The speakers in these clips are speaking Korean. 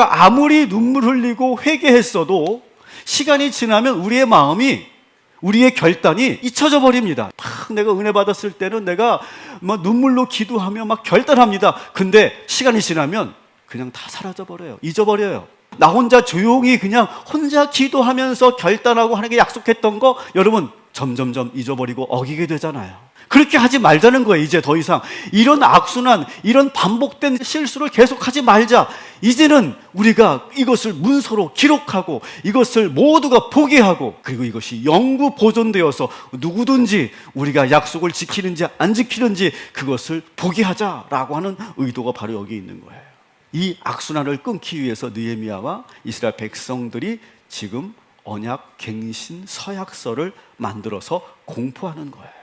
그러니까 아무리 눈물 흘리고 회개했어도 시간이 지나면 우리의 마음이 우리의 결단이 잊혀져 버립니다. 막 내가 은혜 받았을 때는 내가 막 눈물로 기도하며 막 결단합니다. 근데 시간이 지나면 그냥 다 사라져 버려요. 잊어버려요. 나 혼자 조용히 그냥 혼자 기도하면서 결단하고 하는 게 약속했던 거 여러분 점점점 잊어버리고 어기게 되잖아요. 그렇게 하지 말자는 거예요, 이제 더 이상. 이런 악순환, 이런 반복된 실수를 계속하지 말자. 이제는 우리가 이것을 문서로 기록하고 이것을 모두가 보게 하고 그리고 이것이 영구 보존되어서 누구든지 우리가 약속을 지키는지 안 지키는지 그것을 보게 하자라고 하는 의도가 바로 여기 있는 거예요. 이 악순환을 끊기 위해서 느헤미야와 이스라엘 백성들이 지금 언약 갱신 서약서를 만들어서 공포하는 거예요.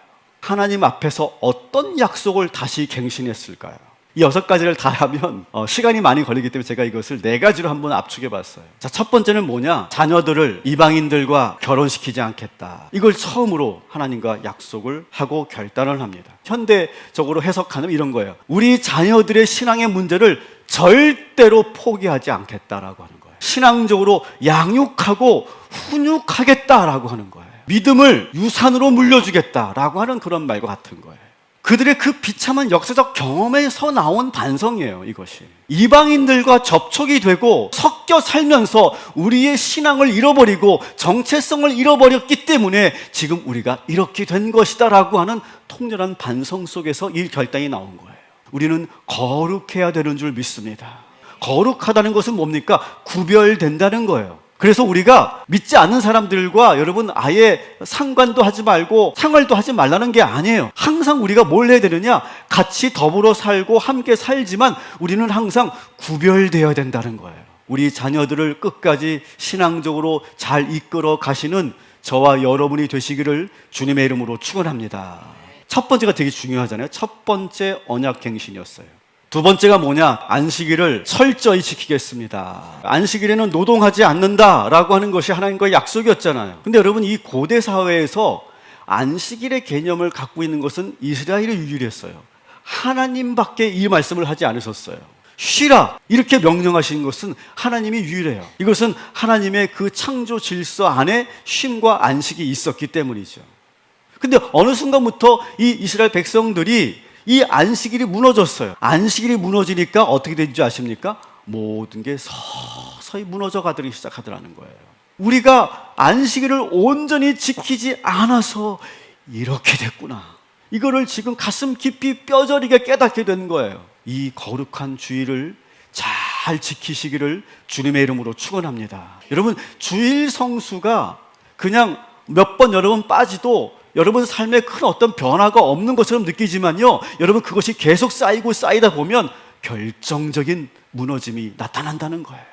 하나님 앞에서 어떤 약속을 다시 갱신했을까요? 이 여섯 가지를 다 하면 어, 시간이 많이 걸리기 때문에 제가 이것을 네 가지로 한번 압축해 봤어요. 자, 첫 번째는 뭐냐? 자녀들을 이방인들과 결혼시키지 않겠다. 이걸 처음으로 하나님과 약속을 하고 결단을 합니다. 현대적으로 해석하는 이런 거예요. 우리 자녀들의 신앙의 문제를 절대로 포기하지 않겠다라고 하는 거예요. 신앙적으로 양육하고 훈육하겠다라고 하는 거예요. 믿음을 유산으로 물려주겠다라고 하는 그런 말과 같은 거예요. 그들의 그 비참한 역사적 경험에서 나온 반성이에요, 이것이. 이방인들과 접촉이 되고 섞여 살면서 우리의 신앙을 잃어버리고 정체성을 잃어버렸기 때문에 지금 우리가 이렇게 된 것이다라고 하는 통렬한 반성 속에서 이 결단이 나온 거예요. 우리는 거룩해야 되는 줄 믿습니다. 거룩하다는 것은 뭡니까? 구별된다는 거예요. 그래서 우리가 믿지 않는 사람들과 여러분 아예 상관도 하지 말고 상관도 하지 말라는 게 아니에요. 항상 우리가 뭘 해야 되느냐? 같이 더불어 살고 함께 살지만 우리는 항상 구별되어야 된다는 거예요. 우리 자녀들을 끝까지 신앙적으로 잘 이끌어 가시는 저와 여러분이 되시기를 주님의 이름으로 축원합니다. 첫 번째가 되게 중요하잖아요. 첫 번째 언약 갱신이었어요. 두 번째가 뭐냐? 안식일을 철저히 지키겠습니다. 안식일에는 노동하지 않는다라고 하는 것이 하나님과의 약속이었잖아요. 근데 여러분 이 고대 사회에서 안식일의 개념을 갖고 있는 것은 이스라엘이 유일했어요. 하나님밖에 이 말씀을 하지 않으셨어요. 쉬라 이렇게 명령하신 것은 하나님이 유일해요. 이것은 하나님의 그 창조 질서 안에 쉼과 안식이 있었기 때문이죠. 근데 어느 순간부터 이 이스라엘 백성들이 이 안식일이 무너졌어요. 안식일이 무너지니까 어떻게 된줄 아십니까? 모든 게 서서히 무너져 가기 시작하더라는 거예요. 우리가 안식일을 온전히 지키지 않아서 이렇게 됐구나. 이거를 지금 가슴 깊이 뼈저리게 깨닫게 된 거예요. 이 거룩한 주일을 잘 지키시기를 주님의 이름으로 축원합니다. 여러분 주일 성수가 그냥 몇 번 여러분 빠지도 여러분 삶에 큰 어떤 변화가 없는 것처럼 느끼지만요. 여러분 그것이 계속 쌓이고 쌓이다 보면 결정적인 무너짐이 나타난다는 거예요.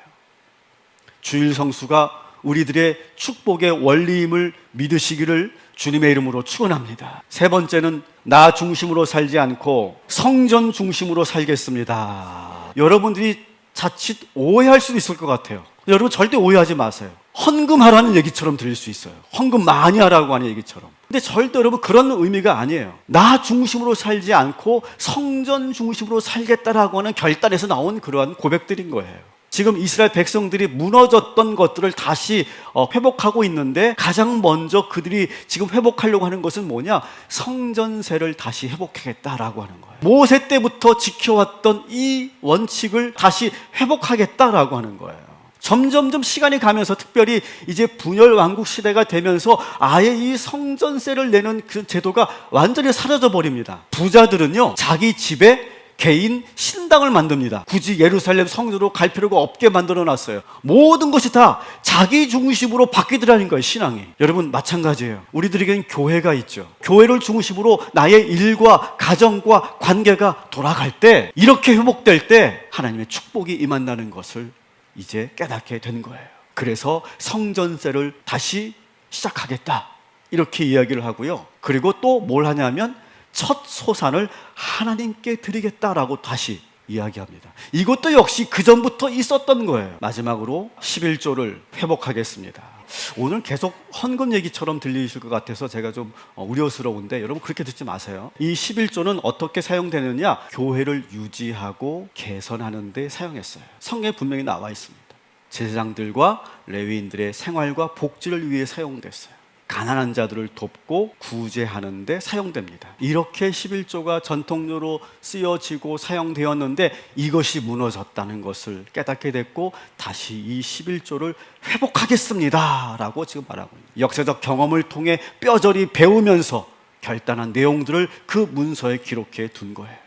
주일 성수가 우리들의 축복의 원리임을 믿으시기를 주님의 이름으로 축원합니다. 세 번째는 나 중심으로 살지 않고 성전 중심으로 살겠습니다. 여러분들이 자칫 오해할 수도 있을 것 같아요. 여러분 절대 오해하지 마세요. 헌금하라는 얘기처럼 들릴 수 있어요. 헌금 많이 하라고 하는 얘기처럼. 근데 절대 여러분 그런 의미가 아니에요. 나 중심으로 살지 않고 성전 중심으로 살겠다라고 하는 결단에서 나온 그러한 고백들인 거예요. 지금 이스라엘 백성들이 무너졌던 것들을 다시 어, 회복하고 있는데 가장 먼저 그들이 지금 회복하려고 하는 것은 뭐냐? 성전세를 다시 회복하겠다라고 하는 거예요. 모세 때부터 지켜왔던 이 원칙을 다시 회복하겠다라고 하는 거예요. 점점점 시간이 가면서 특별히 이제 분열 왕국 시대가 되면서 아예 이 성전세를 내는 그 제도가 완전히 사라져 버립니다. 부자들은요, 자기 집에 개인 신당을 만듭니다. 굳이 예루살렘 성전으로 갈 필요가 없게 만들어 놨어요. 모든 것이 다 자기 중심으로 바뀌더라는 거예요, 신앙이. 여러분, 마찬가지예요. 우리들에게는 교회가 있죠. 교회를 중심으로 나의 일과 가정과 관계가 돌아갈 때, 이렇게 회복될 때, 하나님의 축복이 임한다는 것을 이제 깨닫게 된 거예요. 그래서 성전세를 다시 시작하겠다. 이렇게 이야기를 하고요. 그리고 또 뭘 하냐면 첫 소산을 하나님께 드리겠다라고 다시 이야기합니다. 이것도 역시 그 전부터 있었던 거예요. 마지막으로 11조를 회복하겠습니다. 오늘 계속 헌금 얘기처럼 들리실 것 같아서 제가 좀 어, 우려스러운데 여러분 그렇게 듣지 마세요. 이 11조는 어떻게 사용되느냐? 교회를 유지하고 개선하는 데 사용했어요. 성경에 분명히 나와 있습니다. 제사장들과 레위인들의 생활과 복지를 위해 사용됐어요. 가난한 자들을 돕고 구제하는 데 사용됩니다. 이렇게 11조가 전통료로 쓰여지고 사용되었는데 이것이 무너졌다는 것을 깨닫게 됐고 다시 이 11조를 회복하겠습니다. 라고 지금 말하고 있는 역사적 경험을 통해 뼈저리 배우면서 결단한 내용들을 그 문서에 기록해 둔 거예요.